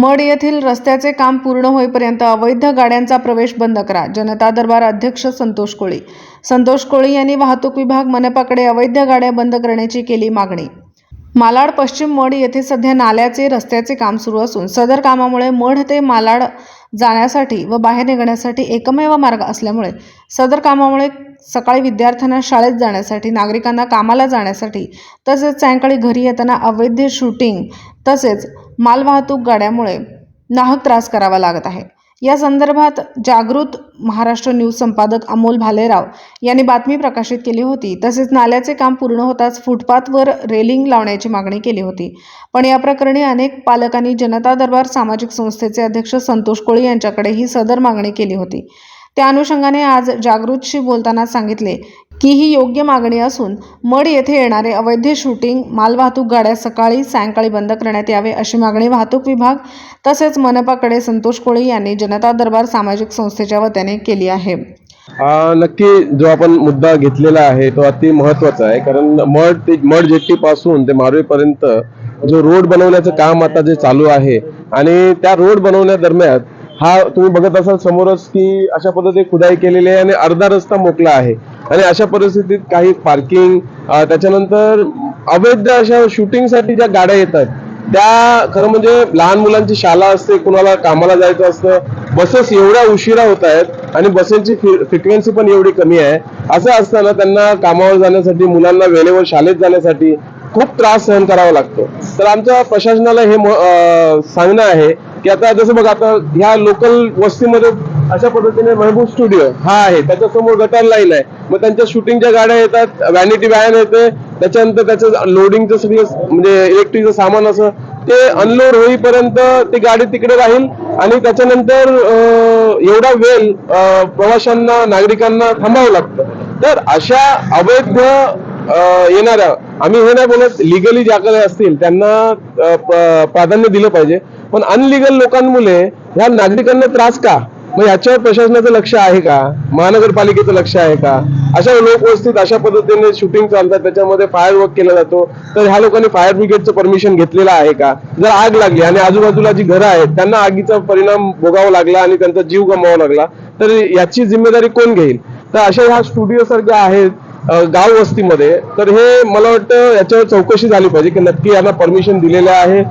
Mud येथील रस्त्याचे काम पूर्ण होईपर्यंत अवैध गाड्यांचा प्रवेश बंद करा. जनता दरबार अध्यक्ष संतोष कोळी. संतोष कोळी यांनी वाहतूक विभाग मनपाकडे अवैध गाड्या बंद करण्याची केली मागणी. मालाड पश्चिम मड येथे सध्या नाल्याचे रस्त्याचे काम सुरू असून सदर कामामुळे मढ ते मालाड जाण्यासाठी व बाहेर निघण्यासाठी एकमेव मार्ग असल्यामुळे सदर कामामुळे सकाळी विद्यार्थ्यांना शाळेत जाण्यासाठी नागरिकांना कामाला जाण्यासाठी तसेच सायंकाळी घरी येताना अवैध शूटिंग तसेच मालवाहतूक गाड्यामुळे नाहक त्रास करावा लागत आहे. या संदर्भात जागृत महाराष्ट्र न्यूज संपादक अमोल भालेराव यांनी बातमी प्रकाशित केली होती. तसेच नाल्याचे काम पूर्ण होताच फुटपाथवर रेलिंग लावण्याची मागणी केली होती. पण या प्रकरणी अनेक पालकांनी जनता दरबार सामाजिक संस्थेचे अध्यक्ष संतोष कोळी यांच्याकडे ही सदर मागणी केली होती. त्या अनुषंगाने आज जागृतशी बोलताना सांगितले की ही योग्य मागणी असून मड येथे येणारे अवैध शूटिंग मालवाहतूक गाड्या सकाळी सायंकाळी बंद करण्यात यावे अशी मागणी वाहतूक विभाग तसेच मनपाकडे संतोष कोळी यांनी जनता दरबार सामाजिक संस्थेच्या वतीने केली आहे. नक्की जो आपण मुद्दा घेतलेला आहे तो अति महत्त्वाचा आहे. कारण मड ते मड जेट्टी पासून ते मारवीपर्यंत जो रोड बनवण्याचं काम आता जे चालू आहे आणि त्या रोड बनवण्या दरम्यान हा तुम्ही बघत असाल समोरच की अशा पद्धतीने खुदाई केलेली आहे आणि अर्धा रस्ता मोकला आहे. आणि अशा परिस्थितीत काही पार्किंग त्याच्यानंतर अवैध अशा शूटिंगसाठी ज्या गाड्या येतात त्या खरं म्हणजे लहान मुलांची शाळा असते कुणाला कामाला जायचं असतं बसेस एवढ्या उशिरा होत आहेत आणि बसेसची फ्रिक्वेन्सी पण एवढी कमी आहे. असं असताना त्यांना कामावर जाण्यासाठी मुलांना वेळेवर शाळेत जाण्यासाठी खूप त्रास सहन करावा लागतो. तर आमच्या प्रशासनाला हे सांगणं आहे की आता जसं बघ आता ह्या लोकल वस्तीमध्ये अशा पद्धतीने महबूब स्टुडिओ हा आहे. त्याच्यासमोर गटार लाईन आहे. मग त्यांच्या शूटिंगच्या गाड्या येतात व्हॅनिटी व्हॅन येते. त्याच्यानंतर त्याचं लोडिंगचं सगळं म्हणजे इलेक्ट्रिकचं सामान असं ते अनलोड होईपर्यंत ती गाडी तिकडे राहील. आणि त्याच्यानंतर एवढा वेळ प्रवाशांना नागरिकांना थांबावं लागतं. तर अशा अवैध येणाऱ्या आम्ही हे नाही बोलत लिगली ज्या काही असतील त्यांना प्राधान्य दिलं पाहिजे. पण अनलिगल लोकांमुळे ह्या नागरिकांना त्रास का? मग याच्यावर प्रशासनाचं लक्ष आहे का? महानगरपालिकेचं लक्ष आहे का? अशा लोकवस्तीत अशा पद्धतीने शूटिंग चालतात त्याच्यामध्ये फायर वर्क केला जातो. तर ह्या लोकांनी फायर ब्रिगेडचं परमिशन घेतलेलं आहे का? जर आग लागली आणि आजूबाजूला जी घरं आहेत त्यांना आगीचा परिणाम भोगावा लागला आणि त्यांचा जीव गमावा लागला तर याची जिम्मेदारी कोण घेईल? तर अशा ह्या स्टुडिओ सारख्या आहेत गाव वस्तीमध्ये तर हे मला वाटतं याच्यावर चौकशी झाली पाहिजे की नक्की यांना परमिशन दिलेलं आहे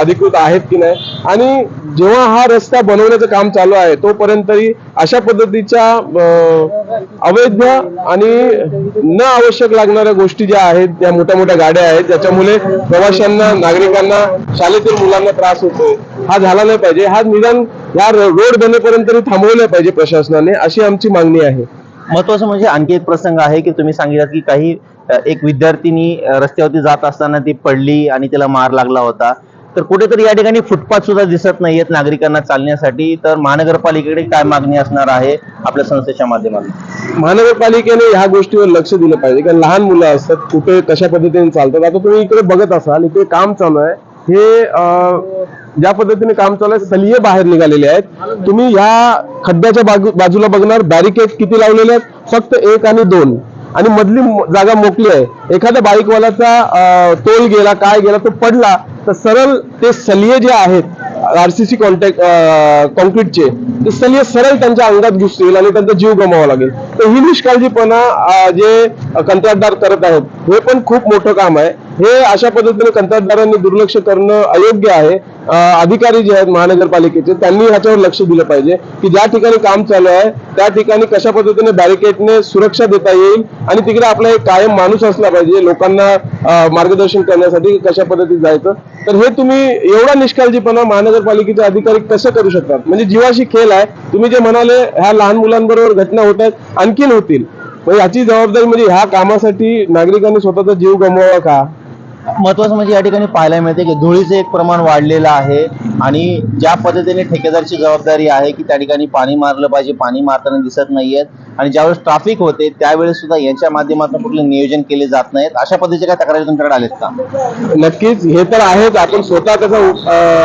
अधिकृत आहेत की नाही. आणि जेव्हा हा रस्ता बनवण्याचं काम चालू आहे तोपर्यंत तरी अशा पद्धतीच्या अवैध आणि न आवश्यक लागणाऱ्या गोष्टी ज्या आहेत त्या मोठ्या मोठ्या गाड्या आहेत ज्याच्यामुळे प्रवाशांना नागरिकांना शाळेतील मुलांना त्रास होतो हा झाला नाही पाहिजे. हा निदान या रोड बनेपर्यंत तरी थांबवलं पाहिजे प्रशासनाने अशी आमची मागणी आहे. महत्वाचं म्हणजे आणखी एक प्रसंग आहे की तुम्ही सांगितलं की काही एक विद्यार्थिनी रस्त्यावरती जात असताना ती पडली आणि तिला मार लागला होता. तर कुठेतरी या ठिकाणी फुटपाथ सुद्धा दिसत नाहीयेत नागरिकांना चालण्यासाठी. तर महानगरपालिकेकडे काय मागणी असणार आहे आपल्या संस्थेच्या माध्यमातून? महानगरपालिकेने ह्या गोष्टीवर लक्ष दिलं पाहिजे. कारण लहान मुलं असतात कुठे कशा पद्धतीने चालतात? आता तुम्ही इकडे बघत असाल इथे काम चालू आहे. हे ज्या पद्धतीने काम चालू आहे सलिये बाहेर निघालेले आहेत. तुम्ही ह्या खड्ड्याच्या बाजू बाजूला बघणार बॅरिकेड किती लावलेले आहेत? फक्त एक आणि दोन. आणि मधली जागा मोकली आहे. एखाद्या बाईकवाल्याचा तोल गेला काय गेला तो पडला तर सरळ ते सलिये जे आहेत आरसीसी कॉन्टॅक्ट कॉन्क्रीटचे ते सलिये सरळ त्यांच्या अंगात घुसतील आणि त्यांचा जीव गमावा लागेल. तर ही निष्काळजीपणा जे कंत्राटदार करत आहेत हे पण खूप मोठं काम आहे. हे अशा पद्धतीने कंत्राटदारांनी दुर्लक्ष करणं अयोग्य आहे. अधिकारी जे आहेत महानगरपालिकेचे त्यांनी ह्याच्यावर लक्ष दिलं पाहिजे की ज्या ठिकाणी काम चालू आहे त्या ठिकाणी कशा पद्धतीने बॅरिकेडने सुरक्षा देता येईल आणि तिकडे आपला एक कायम माणूस असला पाहिजे लोकांना मार्गदर्शन करण्यासाठी कशा पद्धतीत जायचं. तर हे तुम्ही एवढा निष्काळजीपणा महानगरपालिकेचे अधिकारी कसं करू शकतात? म्हणजे जीवाशी खेळ आहे. तुम्ही जे म्हणाले ह्या लहान मुलांबरोबर घटना होत आहेत आणखीन होतील. याची जबाबदारी म्हणजे ह्या कामासाठी नागरिकांनी स्वतःचा जीव गमवावा का? महत्वाचं म्हणजे या ठिकाणी पाहायला मिळते की धुळीचं एक प्रमाण वाढलेलं आहे आणि ज्या पद्धतीने ठेकेदारची जबाबदारी आहे की त्या ठिकाणी पाणी मारलं पाहिजे पाणी मारताना दिसत नाहीयेत आणि ज्यावेळेस ट्रॅफिक होते त्यावेळेस सुद्धा यांच्या माध्यमातून कुठले नियोजन केले जात नाहीत. अशा पद्धतीच्या काय तक्रारी तुमच्याकडे आलेत का? नक्कीच हे तर आहेच. आपण स्वतः त्याचा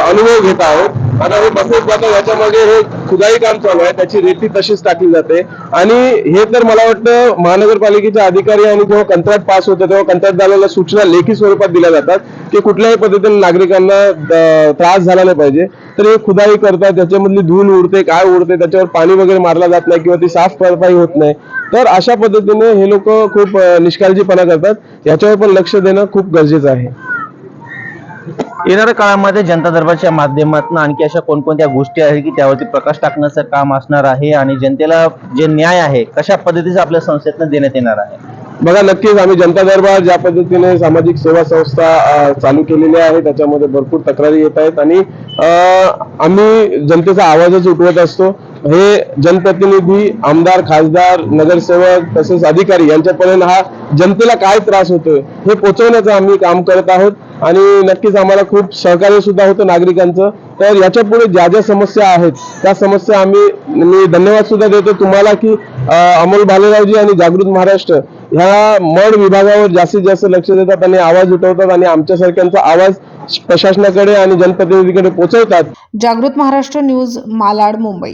अनुभव घेत आहोत. आणि बसेस जातो याच्यामध्ये हे खुदाई काम चालू आहे त्याची रेती तशीच टाकली जाते. आणि हे तर मला वाटतं महानगरपालिकेचे अधिकारी आणि जेव्हा कंत्राट पास होतं तेव्हा कंत्राटदाराला सूचना लेखी स्वरूपात दिल्या जातात की कुठल्याही पद्धतीने नागरिकांना त्रास झाला नाही पाहिजे. तर हे खुदाई करतात त्याच्यामधली धूल उडते काय उडते त्याच्यावर पाणी वगैरे मारला जात नाही किंवा ती साफ भरपाई होत नाही. तर अशा पद्धतीने हे लोक खूप निष्काळजीपणा करतात. याच्यावर पण लक्ष देणं खूप गरजेचं आहे. येणाऱ्या काळामध्ये जनता दरबारच्या माध्यमातून आणखी अशा कोणकोणत्या गोष्टी आहेत की त्यावरती प्रकाश टाकण्याचं काम असणार आहे आणि जनतेला जे न्याय आहे कशा पद्धतीचा आपल्या संस्थेतनं देण्यात येणार आहे? बघा नक्कीच आम्ही जनता दरबार ज्या पद्धतीने सामाजिक सेवा संस्था चालू केलेली आहे त्याच्यामध्ये भरपूर तक्रारी येत आहेत आणि आम्ही जनतेचा आवाजच उठवत असतो. हे जनप्रतिनिधी आमदार खासदार नगरसेवक तसेच अधिकारी यांच्यापर्यंत हा जनतेला काय त्रास होतोय हे पोचवण्याचं आम्ही काम करत आहोत. आणि नक्कीच आम्हाला खूप सहकार्य सुद्धा होतं नागरिकांचं. तर याच्यापुढे ज्या ज्या समस्या आहेत त्या समस्या आम्ही मी धन्यवाद सुद्धा देतो तुम्हाला की अमोल भालेरावजी आणि जागृत महाराष्ट्र ह्या मड विभागावर जास्तीत जास्त लक्ष देतात आणि आवाज उठवतात आणि आमच्यासारख्यांचा आवाज प्रशासनाकडे आणि जनप्रतिनिधीकडे पोहोचवतात. जागृत महाराष्ट्र न्यूज मालाड मुंबई.